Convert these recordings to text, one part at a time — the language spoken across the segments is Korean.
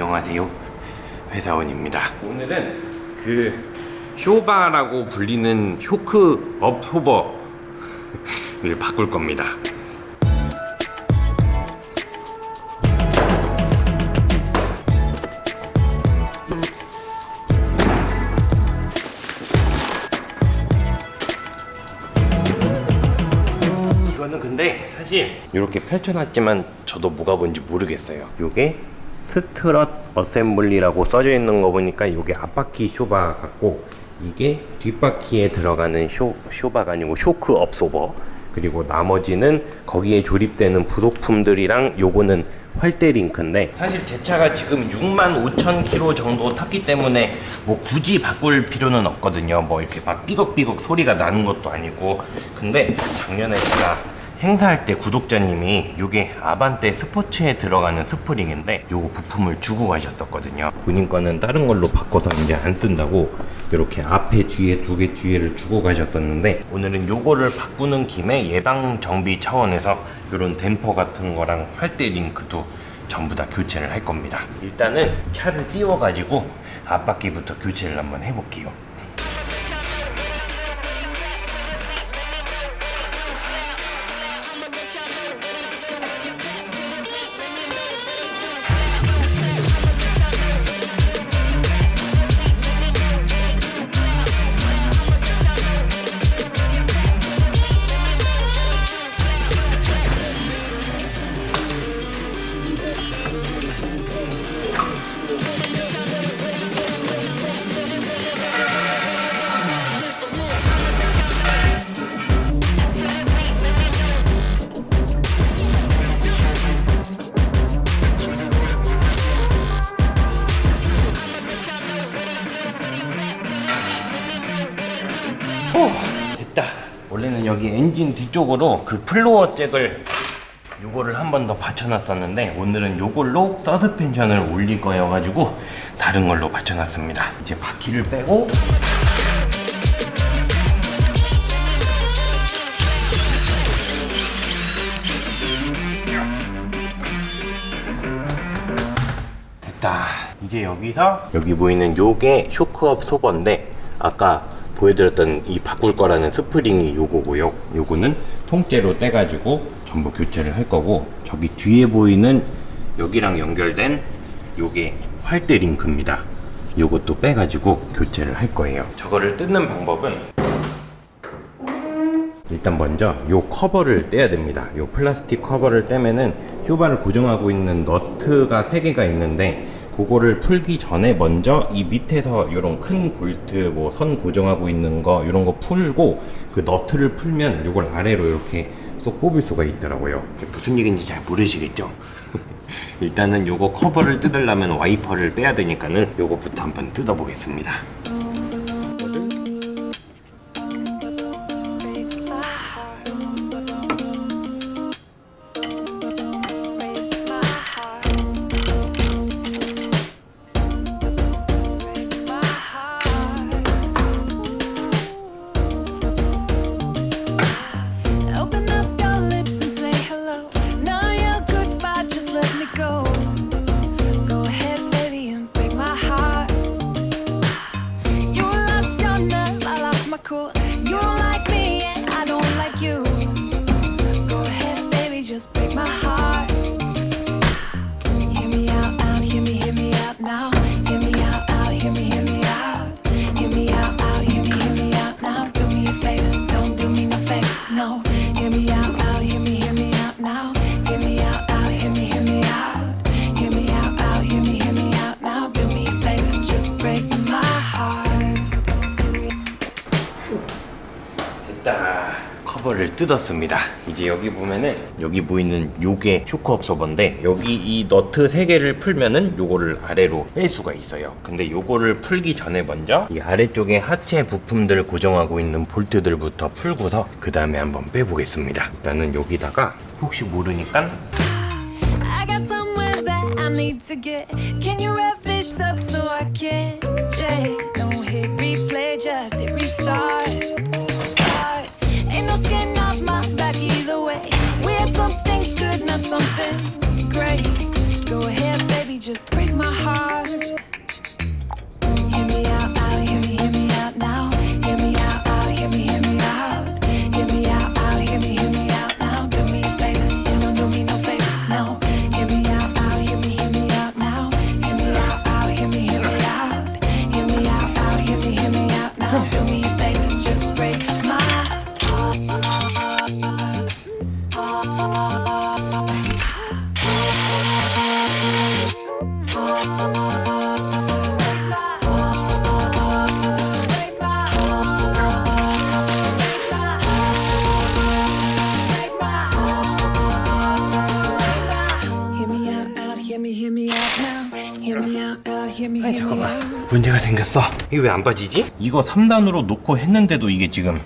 안녕하세요. 회사원입니다. 오늘은 그 쇼바라고 불리는 쇼크 업 소버를 바꿀 겁니다. 이거는 근데 사실 이렇게 펼쳐놨지만 저도 뭐가 뭔지 모르겠어요. 이게 스트럿 어셈블리라고 써져 있는 거 보니까 이게 앞바퀴 쇼바 같고 이게 뒷바퀴에 들어가는 쇼, 쇼바가 아니고 쇼크 업소버. 그리고 나머지는 거기에 조립되는 부속품들이랑 요거는 활대 링크인데 사실 제 차가 지금 6만 5천 킬로 정도 탔기 때문에 뭐 굳이 바꿀 필요는 없거든요. 뭐 이렇게 막 삐걱삐걱 소리가 나는 것도 아니고. 근데 작년에 제가 행사할 때 구독자님이 요게 아반떼 스포츠에 들어가는 스프링인데 요거 부품을 주고 가셨었거든요. 본인 거는 다른 걸로 바꿔서 이제 안 쓴다고 이렇게 앞에 뒤에 두 개 뒤에를 주고 가셨었는데 오늘은 요거를 바꾸는 김에 예방 정비 차원에서 요런 댐퍼 같은 거랑 활대 링크도 전부 다 교체를 할 겁니다. 일단은 차를 띄워 가지고 앞바퀴부터 교체를 한번 해볼게요 뒤쪽으로 그 플로어 잭을 요거를 한 번 더 받쳐놨었는데 오늘은 요걸로 서스펜션을 올릴 거여가지고 다른 걸로 받쳐놨습니다. 이제 바퀴를 빼고 됐다. 이제 여기서 여기 보이는 요게 쇼크업 소버인데 아까 보여드렸던 이 바꿀 거라는 스프링이 요거고요. 요거는 통째로 떼가지고 전부 교체를 할 거고 저기 뒤에 보이는 여기랑 연결된 요게 활대 링크입니다. 요것도 빼가지고 교체를 할 거예요. 저거를 뜯는 방법은 일단 먼저 요 커버를 떼야 됩니다. 요 플라스틱 커버를 떼면은 휴바를 고정하고 있는 너트가 세 개가 있는데 그거를 풀기 전에 먼저 이 밑에서 요런 큰 볼트 뭐 선 고정하고 있는 거 이런 거 풀고 그 너트를 풀면 요걸 아래로 이렇게 쏙 뽑을 수가 있더라고요. 무슨 얘기인지 잘 모르시겠죠? 일단은 요거 커버를 뜯으려면 와이퍼를 빼야 되니까는 요거부터 한번 뜯어보겠습니다. 커버를 뜯었습니다. 이제 여기 보면은 여기 보이는 요게 쇼크 업서버인데 여기 이 너트 세 개를 풀면은 요거를 아래로 뺄 수가 있어요. 근데 요거를 풀기 전에 먼저 이 아래쪽에 하체 부품들 고정하고 있는 볼트들부터 풀고서 그 다음에 한번 빼보겠습니다. 일단은 여기다가 혹시 모르니까 up just hit restart. 이게 왜 안 빠지지? 이거 3단으로 놓고 했는데도 이게 지금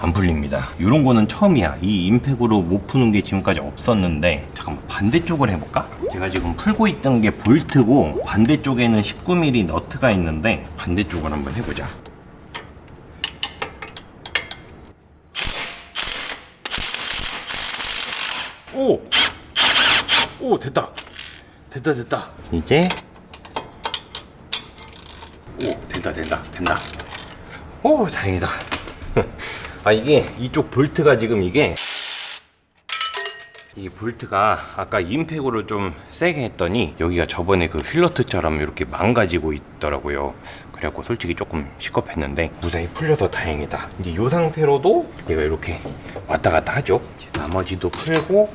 안 풀립니다 이런 거는 처음이야 이 임팩으로 못 푸는 게 지금까지 없었는데 잠깐만 반대쪽을 해볼까? 제가 지금 풀고 있던 게 볼트고 반대쪽에는 19mm 너트가 있는데 반대쪽을 한번 해보자 오! 오 됐다 됐다 됐다 이제 오 된다 된다. 된다. 오 다행이다. 아 이게 이쪽 볼트가 지금 이게 이 볼트가 아까 임팩으로 좀 세게 했더니 여기가 저번에 그 휠러트처럼 이렇게 망가지고 있더라고요. 그래갖고 솔직히 조금 시겁했는데 무사히 풀려서 다행이다. 이제 이 상태로도 얘가 이렇게 왔다 갔다 하죠. 이제 나머지도 풀고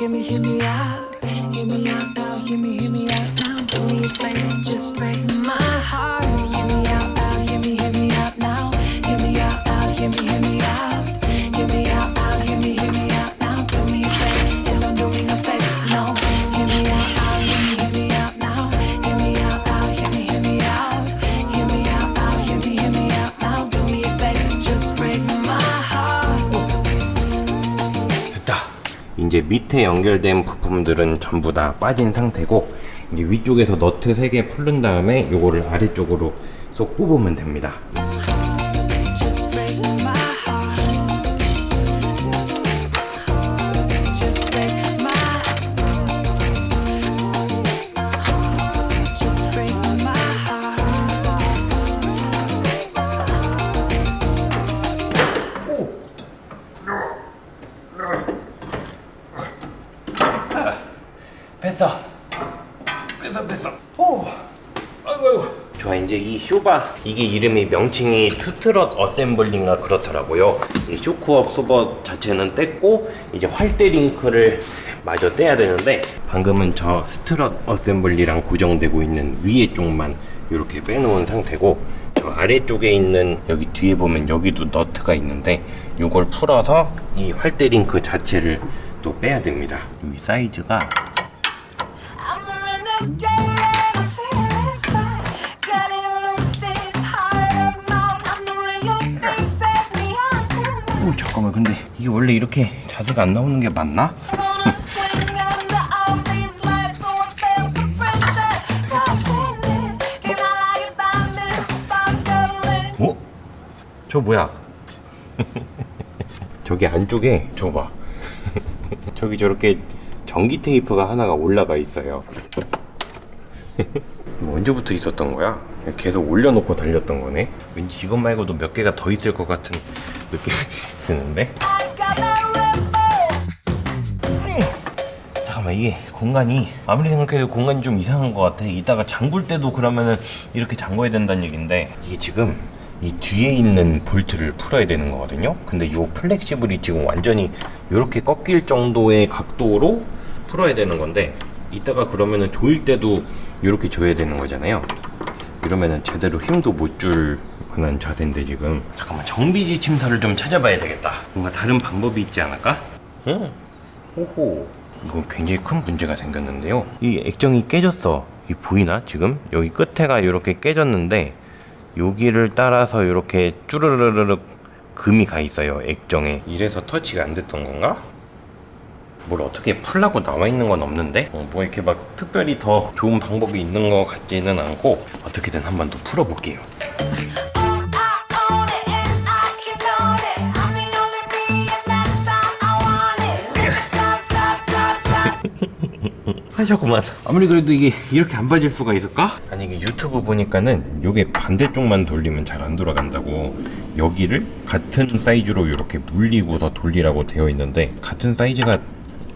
Do me a favor, and don't do me no favors, no. Hear me out now, hear me, hear me out now. Hear me out, out, hear me, hear me out. Hear me out, out, hear me, hear me out now. 이제 밑에 연결된 부품들은 전부 다 빠진 상태고 이제 위쪽에서 너트 3개 풀른 다음에 요거를 아래쪽으로 쏙 뽑으면 됩니다. Just break my heart. Just break my Just break my heart. 뺐어. 뺐어 뺐어. 오. 아이고 아이고. 좋아 이제 이 쇼바 이게 이름이 명칭이 스트럿 어셈블링가 그렇더라고요. 이 쇼크업 소버 자체는 뗐고 이제 활대 링크를 마저 떼야 되는데 방금은 저 스트럿 어셈블리랑 고정되고 있는 위에 쪽만 이렇게 빼놓은 상태고 저 아래쪽에 있는 여기 뒤에 보면 여기도 너트가 있는데 이걸 풀어서 이 활대 링크 자체를 또 빼야 됩니다. 이 사이즈가 원래 이렇게 자세가 안 나오는 게 맞나? 어? 저 뭐야? 저기 안쪽에 저거 봐 저기 저렇게 전기 테이프가 하나가 올라가 있어요 언제부터 있었던 거야? 계속 올려놓고 달렸던 거네 왠지 이것 말고도 몇 개가 더 있을 것 같은 느낌이 드는데 잠깐만 이게 공간이 아무리 생각해도 공간이 좀 이상한 것 같아. 이따가 장굴 때도 그러면은 이렇게 잠궈야 된다는 얘긴데. 이게 지금 이 뒤에 있는 볼트를 풀어야 되는 거거든요? 근데 이 플렉시블이 지금 완전히 이렇게 꺾일 정도의 각도로 풀어야 되는 건데 이따가 그러면은 조일 때도 이렇게 조여야 되는 거잖아요? 이러면은 제대로 힘도 못 줄 만한 자세인데 지금. 잠깐만 정비지 침사를 좀 찾아봐야 되겠다. 뭔가 다른 방법이 있지 않을까? 응. 호호. 이건 굉장히 큰 문제가 생겼는데요. 이 액정이 깨졌어. 이 보이나 지금? 여기 끝에가 이렇게 깨졌는데 여기를 따라서 이렇게 쭈르르르륵 금이 가 있어요. 액정에. 이래서 터치가 안 됐던 건가? 뭘 어떻게 풀라고 나와 있는 건 없는데 어, 뭐 이렇게 막 특별히 더 좋은 방법이 있는 것 같지는 않고 어떻게든 한번 더 풀어볼게요. 하셨구만. 아무리 그래도 이게 이렇게 안 빠질 수가 있을까? 아니 이게 유튜브 보니까는 요게 반대쪽만 돌리면 잘 안 돌아간다고 여기를 같은 사이즈로 이렇게 물리고서 돌리라고 되어 있는데 같은 사이즈가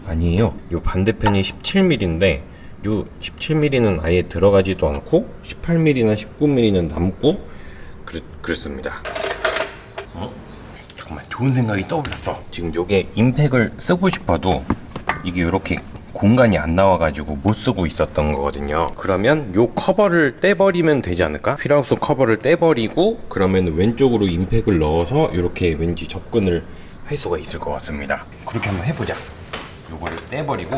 아니에요. 요 반대편이 17mm인데 요 17mm는 아예 들어가지도 않고 18mm나 19mm는 남고 그렇, 그렇습니다. 어? 정말 좋은 생각이 떠올랐어. 지금 요게 임팩을 쓰고 싶어도 이게 이렇게 공간이 안 나와가지고 못 쓰고 있었던 거거든요. 그러면 요 커버를 떼버리면 되지 않을까? 휠하우스 커버를 떼버리고 그러면 왼쪽으로 임팩을 넣어서 이렇게 왠지 접근을 할 수가 있을 것 같습니다. 그렇게 한번 해보자. 요거를 떼버리고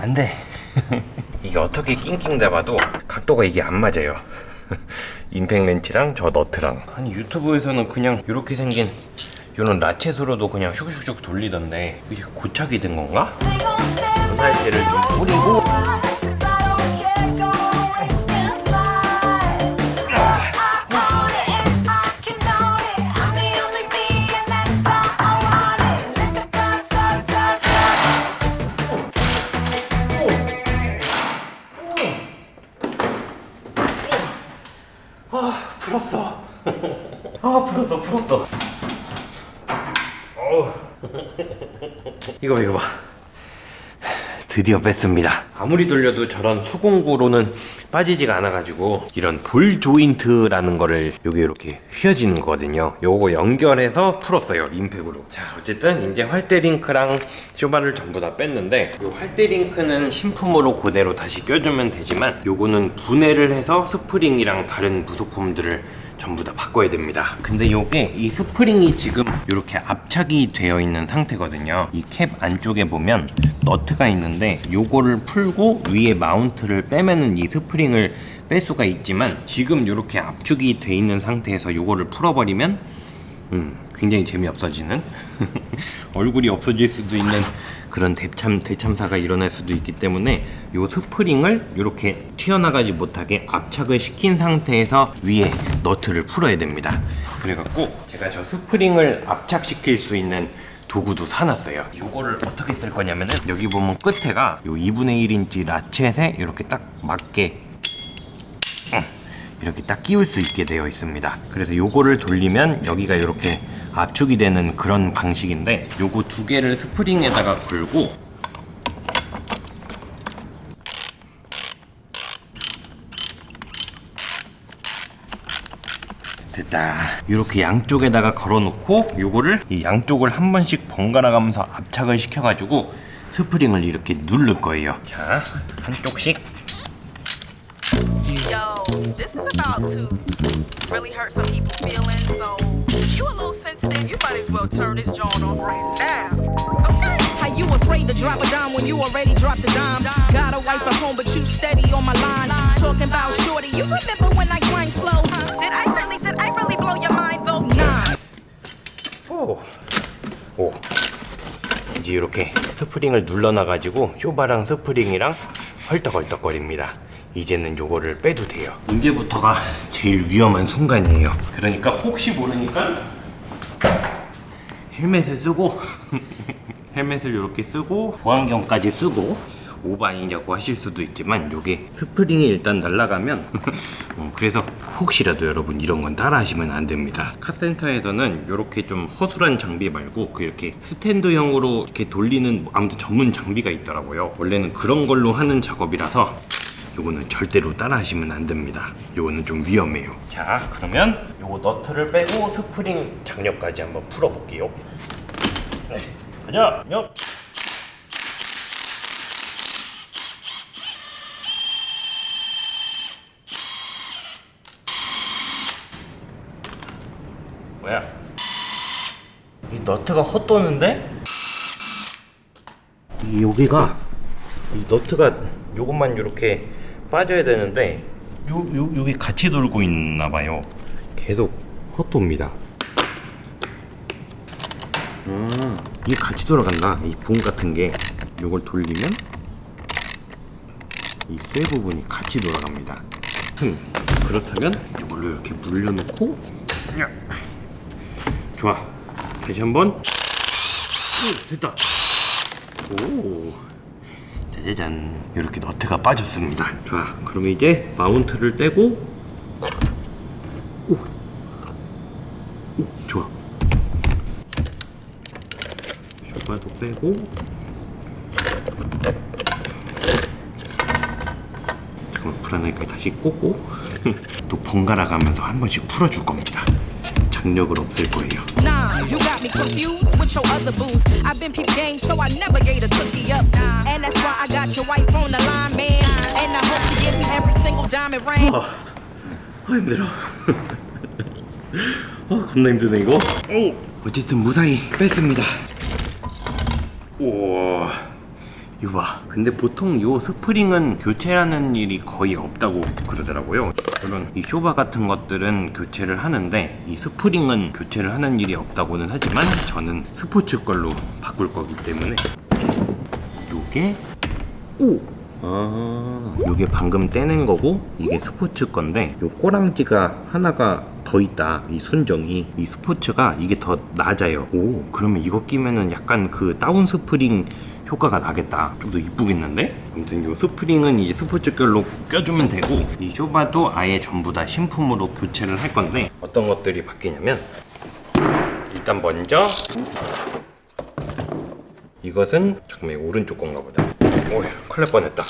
안 돼. 이게 어떻게 낑낑 잡아도 각도가 이게 안 맞아요. 임팩 렌치랑 저 너트랑. 아니 유튜브에서는 그냥 이렇게 생긴 이런 라쳇으로도 그냥 슉슉슉 돌리던데 이게 고착이 된 건가? 전살제를 좀 뿌리고 풀었어. 이거 봐, 이거 봐. 드디어 뺐습니다. 아무리 돌려도 저런 수공구로는 빠지지가 않아가지고 이런 볼 조인트라는 거를 여기 이렇게 휘어지는 거거든요. 요거 연결해서 풀었어요. 임팩으로. 자 어쨌든 이제 활대링크랑 쇼바를 전부 다 뺐는데 요 활대링크는 신품으로 그대로 다시 껴주면 되지만 요거는 분해를 해서 스프링이랑 다른 부속품들을 전부 다 바꿔야 됩니다. 근데 요게 이 스프링이 지금 이렇게 압착이 되어 있는 상태거든요. 이 캡 안쪽에 보면 너트가 있는데 요거를 풀고 위에 마운트를 빼면은 이 스프링을 뺄 수가 있지만 지금 이렇게 압축이 돼 있는 상태에서 요거를 풀어버리면 음, 굉장히 재미없어지는 얼굴이 없어질 수도 있는 그런 대참 대참사가 일어날 수도 있기 때문에 요 스프링을 이렇게 튀어나가지 못하게 압착을 시킨 상태에서 위에 너트를 풀어야 됩니다. 그래갖고 제가 저 스프링을 압착시킬 수 있는 도구도 사놨어요. 요거를 어떻게 쓸 거냐면은 여기 보면 끝에가 요 2분의 1인치 라쳇에 이렇게 딱 맞게 이렇게 딱 끼울 수 있게 되어 있습니다. 그래서 요거를 돌리면 여기가 이렇게 압축이 되는 그런 방식인데 요거 두 개를 스프링에다가 걸고 됐다. 이렇게 양쪽에다가 걸어놓고 요거를 이 양쪽을 한 번씩 번갈아 가면서 압착을 시켜가지고 스프링을 이렇게 누를 거예요. 자, 한쪽씩 Yo, this is about to really hurt some people's feelings. So you a little sensitive. You might as well turn this joint off right now. Okay. How you afraid to drop a dime when you already dropped a dime? Got a wife at home, but you steady on my line. Talking about shorty, you remember when I grind slow? Did I really, did I really blow your mind though? Nah. 오. 오. 이제 이렇게 스프링을 눌러놔가지고 쇼바랑 스프링이랑 헐떡헐떡거립니다. 이제는 요거를 빼도 돼요. 이제부터가 제일 위험한 순간이에요. 그러니까 혹시 모르니까 헬멧을 쓰고 헬멧을 이렇게 쓰고 보안경까지 쓰고 오버 아니냐고 하실 수도 있지만 요게 스프링이 일단 날아가면 어, 그래서 혹시라도 여러분 이런 건 따라 하시면 안 됩니다 카센터에서는 이렇게 좀 허술한 장비 말고 그 이렇게 스탠드형으로 이렇게 돌리는 아무튼 전문 장비가 있더라고요 원래는 그런 걸로 하는 작업이라서 요거는 절대로 따라 하시면 안 됩니다. 요거는 좀 위험해요. 자 그러면 요거 너트를 빼고 스프링 장력까지 한번 풀어 볼게요. 네 가자. 옆 뭐야? 이 너트가 헛도는데? 이 여기가 이 너트가 요것만 이렇게 빠져야 되는데 요, 요, 여기 같이 돌고 있나 봐요. 계속 헛도입니다. 음, 이게 같이 돌아간다. 이 봉 같은 게 요걸 돌리면 이 쇠 부분이 같이 돌아갑니다. 흠, 그렇다면 이걸로 이렇게 물려놓고 야. 좋아. 다시 한번. 오, 됐다. 오. 짜자잔. 이렇게 너트가 빠졌습니다. 좋아. 그럼 이제 마운트를 떼고. 오. 오, 좋아. 쇼바도 빼고. 잠깐만 불안하니까 다시 꽂고 또 번갈아 가면서 한 번씩 풀어줄 겁니다. 자, 장력을 없앨 거예요. With your other booze. I've been peep game, so I never gave a cookie up. And that's why I got your wife on the line, man. And I hope she me every single diamond ring. 아 힘들어. 아 겁나 힘드네 이거. 오 어쨌든 무사히 뺐습니다. 우와 봐. 근데 보통 요 스프링은 교체하는 일이 거의 없다고 그러더라고요. 물론 이 쇼바 같은 것들은 교체를 하는데 이 스프링은 교체를 하는 일이 없다고는 하지만 저는 스포츠 걸로 바꿀 거기 때문에 요게 오! 아, 요게 방금 떼낸 거고 이게 스포츠 건데 요 꼬랑지가 하나가 더 있다. 이 순정이 이 스포츠가 이게 더 낮아요. 오, 그러면 이거 끼면은 약간 그 다운 스프링 효과가 나겠다. 좀 더 이쁘겠는데? 아무튼 요 스프링은 이제 스포츠 결로 껴주면 되고 이 쇼바도 아예 전부 다 신품으로 교체를 할 건데 어떤 것들이 바뀌냐면 일단 먼저 이것은 잠깐만 오른쪽 건가 보다. 오, 큰일 날 뻔했다.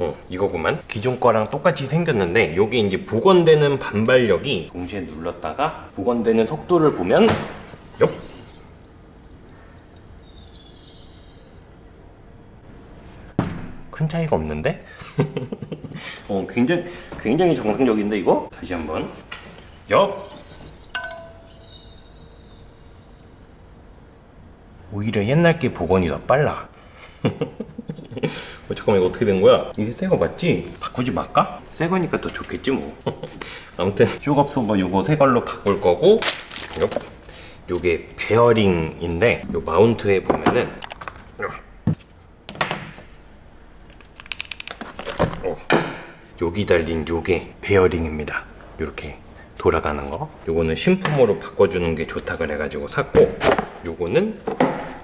어, 이거구만. 기존 거랑 똑같이 생겼는데 요게 이제 복원되는 반발력이 동시에 눌렀다가 복원되는 속도를 보면 옆. 큰 차이가 없는데? 어, 굉장히 굉장히 정상적인데 이거? 다시 한번. 옆. 오히려 옛날 게 복원이 더 빨라. 어, 잠깐만 이거 어떻게 된 거야? 이게 새 거 맞지? 바꾸지 말까? 새 거니까 더 좋겠지 뭐. 아무튼 쇼업소버 요거 새 걸로 바꿀 거고 요, 요게 베어링인데 요 마운트에 보면은 요. 어, 여기 달린 요게 베어링입니다. 요렇게 돌아가는 거. 요거는 신품으로 바꿔주는 게 좋다 그래가지고 샀고 요거는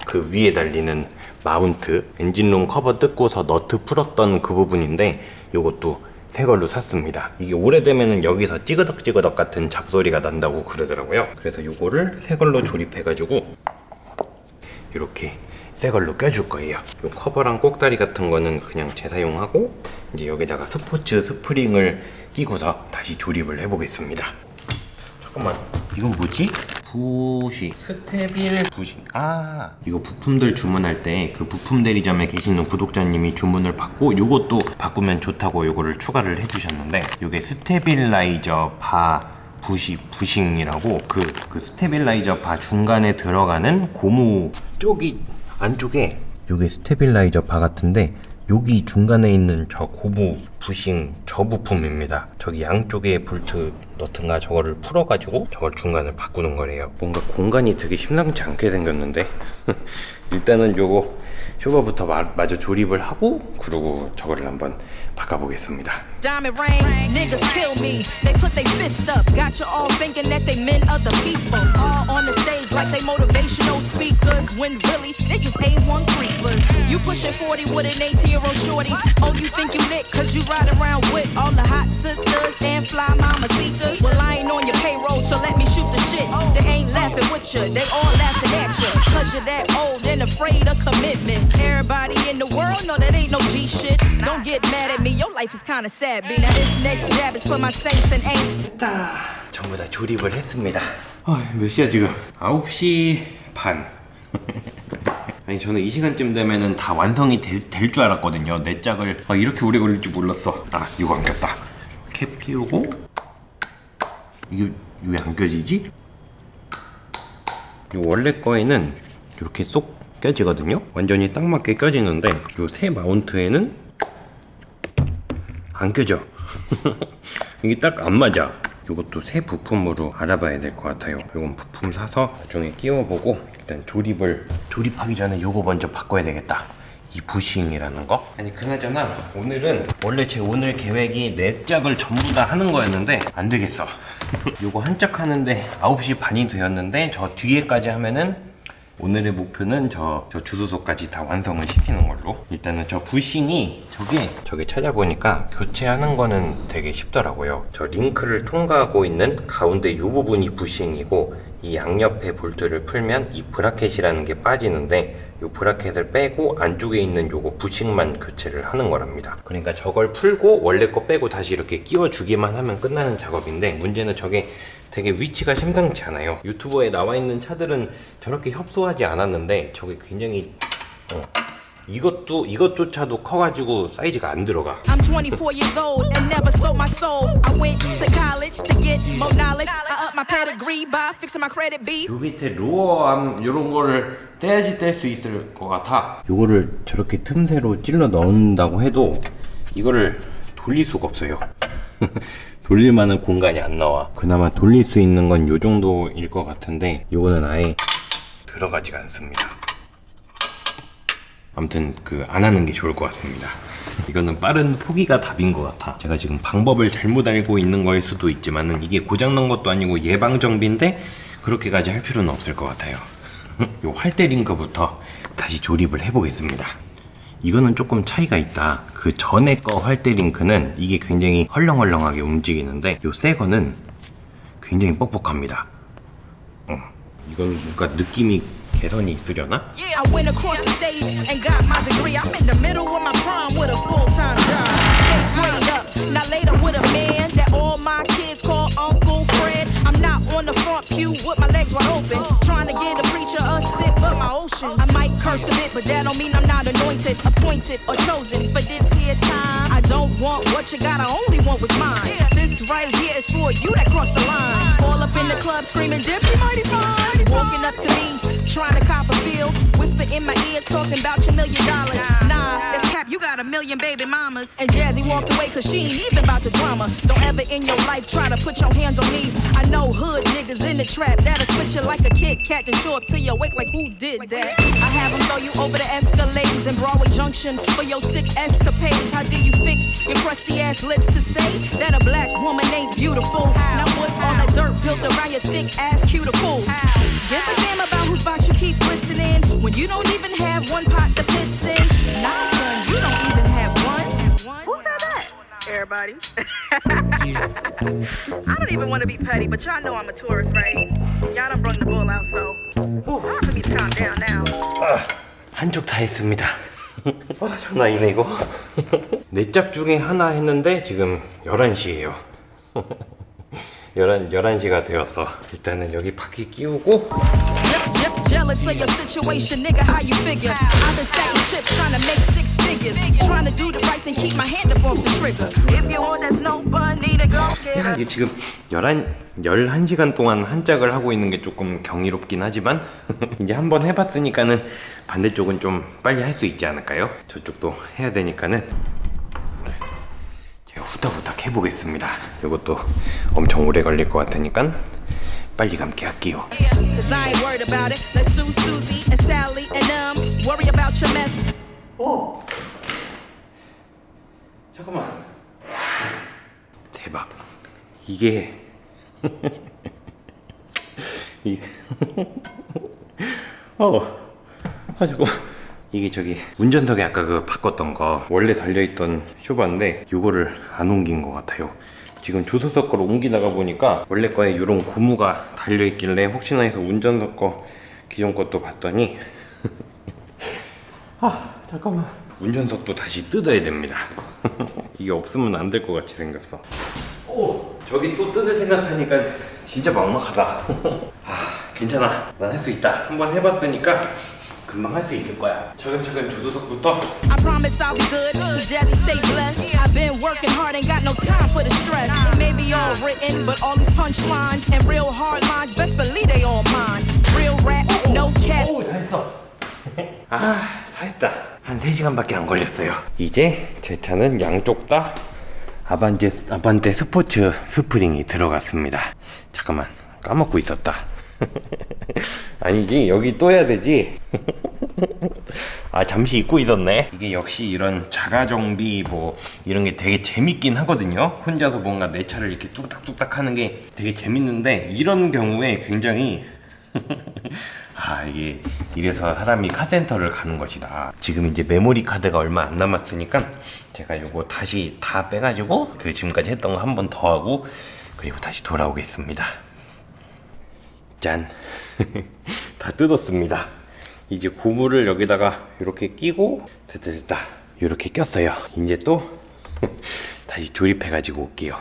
그 위에 달리는 마운트 엔진룸 커버 뜯고서 너트 풀었던 그 부분인데 요것도 새 걸로 샀습니다. 이게 오래되면은 여기서 찌그덕찌그덕 같은 잡소리가 난다고 그러더라고요. 그래서 요거를 새 걸로 조립해 가지고 이렇게 새 걸로 껴줄 거예요. 요 커버랑 꼭다리 같은 거는 그냥 재사용하고 이제 여기다가 스포츠 스프링을 끼고서 다시 조립을 해보겠습니다. 잠깐만 이건 뭐지? 부시 스테빌 부시 아 이거 부품들 주문할 때 그 부품 대리점에 계시는 구독자님이 주문을 받고 요것도 바꾸면 좋다고 요거를 추가를 해주셨는데 요게 스테빌라이저 바 부시 부싱이라고 그, 그 스테빌라이저 바 중간에 들어가는 고무 쪽이 안쪽에 요게 스테빌라이저 바 같은데 여기 중간에 있는 저 고무 부싱 저 부품입니다. 저기 양쪽에 볼트 너트인가 저거를 풀어가지고 저걸 중간을 바꾸는 거래요. 뭔가 공간이 되게 심상치 않게 생겼는데 일단은 요거 쇼바부터 마, 마저 조립을 하고 그리고 저거를 한번 바꿔보겠습니다. Diamond ring, niggas kill me. They put their fist up, got you all thinking that they men other people. All on the stage like they motivational speakers, when really they just A1 creepers. You pushing 40 with an 18 year old shorty. Oh, you think you lit cause you ride around with all the hot sisters and fly mamacitas. Well, I ain't on your payroll, so let me shoot the shit. They ain't laughing with you, they all laughing at you. Cause you're that old and afraid of commitment. Everybody in the world know that ain't no G shit. Don't get mad at me, your life is kinda sad, B. Now this next jab is for my saints and ain'ts. 전부 다 조립을 했습니다. 아, 몇 시야 지금? 9시 반. 아니 저는 이 시간쯤 되면은 다 완성이 될 줄 알았거든요. 내 짝을 아, 이렇게 오래 걸릴 줄 몰랐어. 아 이거 안 꼈다. 캡 끼우고 이게 왜 안 껴지지? 이 원래 거에는 이렇게 쏙 껴지거든요. 완전히 딱 맞게 껴지는데 요새 마운트에는 안 껴져. 이게 딱 안 맞아. 이것도 새 부품으로 알아봐야 될 것 같아요. 이건 부품 사서 나중에 끼워보고 일단 조립을 조립하기 전에 요거 먼저 바꿔야 되겠다. 이 부싱이라는 거? 아니 그나저나 오늘은 원래 제 오늘 계획이 네 짝을 전부 다 하는 거였는데 안 되겠어. 요거 한 짝 하는데 9시 반이 되었는데 저 뒤에까지 하면은 오늘의 목표는 저, 저 주소소까지 다 완성을 시키는 걸로 일단은 저 부싱이 저게 저게 찾아보니까 교체하는 거는 되게 쉽더라고요 저 링크를 통과하고 있는 가운데 요 부분이 부싱이고 이 양옆에 볼트를 풀면 이 브라켓이라는 게 빠지는데 이 브라켓을 빼고 안쪽에 있는 요거 부식만 교체를 하는 거랍니다. 그러니까 저걸 풀고 원래 거 빼고 다시 이렇게 끼워주기만 하면 끝나는 작업인데 문제는 저게 되게 위치가 심상치 않아요. 유튜버에 나와 있는 차들은 저렇게 협소하지 않았는데 저게 굉장히 어, 이것도 이것조차도 커가지고 사이즈가 안 들어가. I'm 24 years old and never sold my soul. I went to college to get more knowledge. I up my pedigree by fixing my credit B. 요 밑에 로어암 요런 거를 떼야지 뗄 수 있을 것 같아. 요거를 저렇게 틈새로 찔러 넣는다고 해도 이거를 돌릴 수가 없어요. 돌릴 만한 공간이 안 나와. 그나마 돌릴 수 있는 건 요 정도일 것 같은데 요거는 아예 들어가지가 않습니다. 아무튼 그 안 하는 게 좋을 것 같습니다. 이거는 빠른 포기가 답인 것 같아. 제가 지금 방법을 잘못 알고 있는 거일 수도 있지만은 이게 고장난 것도 아니고 예방 정비인데 그렇게까지 할 필요는 없을 것 같아요. 요 활대 링크부터 다시 조립을 해보겠습니다. 이거는 조금 차이가 있다. 그 전에 거 활대 링크는 이게 굉장히 헐렁헐렁하게 움직이는데 요 새 거는 굉장히 뻑뻑합니다. 어, 이건 뭔가 느낌이 개선이 있으려나? A a a a curse a bit, but that don't mean I'm not anointed, appointed, or chosen for this here time. I don't want what you got, I only want what's mine. This right here is for you that crossed the line. All up in the club screaming, Dipsy mighty fine. Walking up to me, trying to cop a feel. Whisper in my ear, talking about your million dollars. Nah, that's cap, you got a million baby mamas. And Jazzy walked away cause she ain't even about the drama. Don't ever in your life try to put your hands on me. I know hood niggas in the trap that'll spit you like a Kit Kat and show up to your wake like who did that? I have them throw you over the escalades in Broadway Junction for your sick escapades. How do you fix your crusty ass lips to say that a black woman ain't beautiful? Now what all that dirt built around your thick ass cuticles? Give a damn about whose spot you keep listening when you don't even have one pot to piss in. Nah, son, you don't even have one. Who said that? Everybody. I don't even want to be petty, but y'all know I'm a tourist, right? Y'all done brung the bull out, so it's hard for me to calm down now. 한쪽 다 했습니다. 아, 장난 아니네 이거. 네 짝 중에 하나 했는데 지금 11시예요. 11, 11시가 되었어. 일단은 여기 바퀴 끼우고 Jep, jep, jealous of your situation, nigga. How you figure? I've been stacking chips, trying to make six figures. Trying to do the right thing, keep my hand up off the trigger. If you want that snow bun, need to go get 야. 이게 지금 11, 11시간 동안 한 짝을 하고 있는 게 조금 경이롭긴 하지만 이제 한번 해봤으니까는 반대쪽은 좀 빨리 할 수 있지 않을까요? 저쪽도 해야 되니까는 후다후닥 해보겠습니다. 이것도 엄청 오래 걸릴 것 같으니까 빨리 감기 할게요. Um mess. 잠깐만. 대박. 이게 이게 어. 아 잠깐만. 이게 저기 운전석에 아까 그 바꿨던 거 원래 달려있던 쇼바인데 요거를 안 옮긴 것 같아요. 지금 조수석 거로 옮기다가 보니까 원래 거에 이런 고무가 달려있길래 혹시나 해서 운전석 거 기존 것도 봤더니 아 잠깐만. 운전석도 다시 뜯어야 됩니다. 이게 없으면 안 될 것 같이 생겼어. 오 저기 또 뜯을 생각하니까 진짜 막막하다. 아 괜찮아. 난 할 수 있다. 한번 해봤으니까 금방 할 수 있을 거야 차근차근 조수석부터 I promise I'll be good. Cause Jazzy stay blessed. I've been working hard, ain't got no time for the stress. It may be all written, but all these punchlines and real hard lines, best believe they all mine. Real rap, no cap. 오 잘했어 아 잘했다 한 3시간밖에 안 걸렸어요 이제 제 차는 양쪽 다 아반떼, 아반떼 스포츠 스프링이 들어갔습니다 잠깐만 까먹고 있었다 아니지 여기 또 해야 되지. 아 잠시 잊고 있었네. 이게 역시 이런 자가 정비 뭐 이런 게 되게 재밌긴 하거든요. 혼자서 뭔가 내 차를 이렇게 뚝딱뚝딱 하는 게 되게 재밌는데 이런 경우에 굉장히 아 이게 이래서 사람이 카센터를 가는 것이다. 지금 이제 메모리 카드가 얼마 안 남았으니까 제가 요거 다시 다 빼가지고 그 지금까지 했던 거 한 번 더 하고 그리고 다시 돌아오겠습니다 짠. 다 뜯었습니다. 이제 고무를 여기다가 이렇게 끼고 됐다 됐다. 이렇게 꼈어요. 이제 또 다시 조립해 가지고 올게요.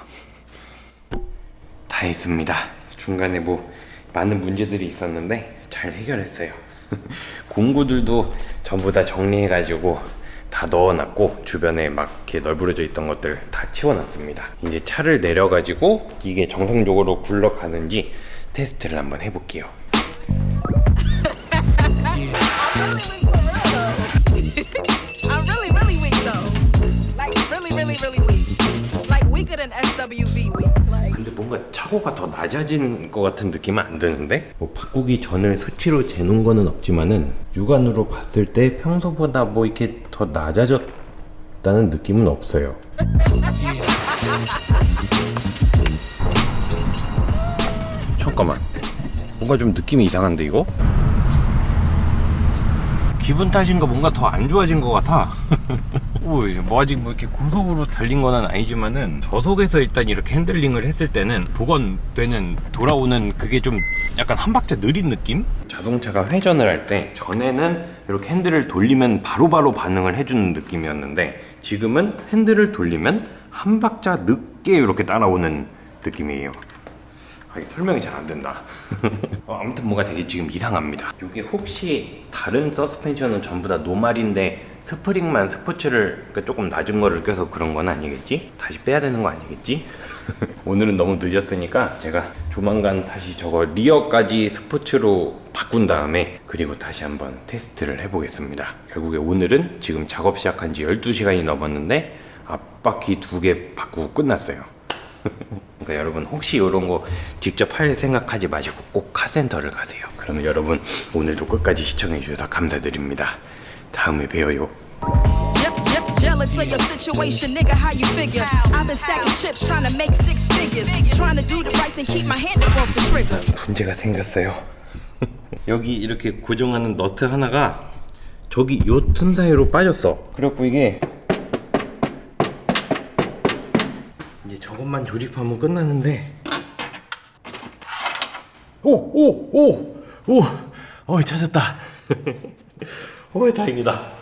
다 했습니다. 중간에 뭐 많은 문제들이 있었는데 잘 해결했어요. 공구들도 전부 다 정리해 가지고 다 넣어놨고 주변에 막 이렇게 널브러져 있던 것들 다 치워놨습니다. 이제 차를 내려 가지고 이게 정상적으로 굴러가는지 테스트를 한번 해볼게요. I'm really, really weak though. Like really, really, really weak. Like weaker than SWV weak. Like 근데 뭔가 차고가 더 낮아진 것 같은 느낌은 안 드는데? 뭐 바꾸기 전을 수치로 재놓은 거는 없지만은 육안으로 봤을 때 평소보다 뭐 이렇게 더 낮아졌다는 느낌은 없어요. 잠깐만. 뭔가 좀 느낌이 이상한데 이거? 기분 탓인가 뭔가 더 안 좋아진 것 같아. 오, 뭐 아직 뭐 이렇게 고속으로 달린 건 아니지만은 저속에서 일단 이렇게 핸들링을 했을 때는 복원되는 돌아오는 그게 좀 약간 한 박자 느린 느낌? 자동차가 회전을 할 때 전에는 이렇게 핸들을 돌리면 바로바로 반응을 해주는 느낌이었는데 지금은 핸들을 돌리면 한 박자 늦게 이렇게 따라오는 느낌이에요. 아, 설명이 잘 안 된다. 어, 아무튼 뭔가 되게 지금 이상합니다. 이게 혹시 다른 서스펜션은 전부 다 노말인데 스프링만 스포츠를 그러니까 조금 낮은 거를 껴서 그런 건 아니겠지? 다시 빼야 되는 거 아니겠지? 오늘은 너무 늦었으니까 제가 조만간 다시 저거 리어까지 스포츠로 바꾼 다음에 그리고 다시 한번 테스트를 해보겠습니다. 결국에 오늘은 지금 작업 시작한 지 12시간이 넘었는데 앞바퀴 두 개 바꾸고 끝났어요. 그러니까 여러분 혹시 이런 거 직접 할 생각하지 마시고 꼭 카센터를 가세요. 그러면 여러분 오늘도 끝까지 시청해 주셔서 감사드립니다. 다음에 봬요. Jealous of your situation, nigga. How you figure? I've been stacking chips, trying to make six figures. Trying to do the right thing, keep my hand above the trigger. 문제가 생겼어요. 여기 이렇게 고정하는 너트 하나가 저기 요 틈 사이로 빠졌어. 그래갖고 이게 저것만 조립하면 끝나는데 오 오 오 오 어 찾았다. 오 다행이다.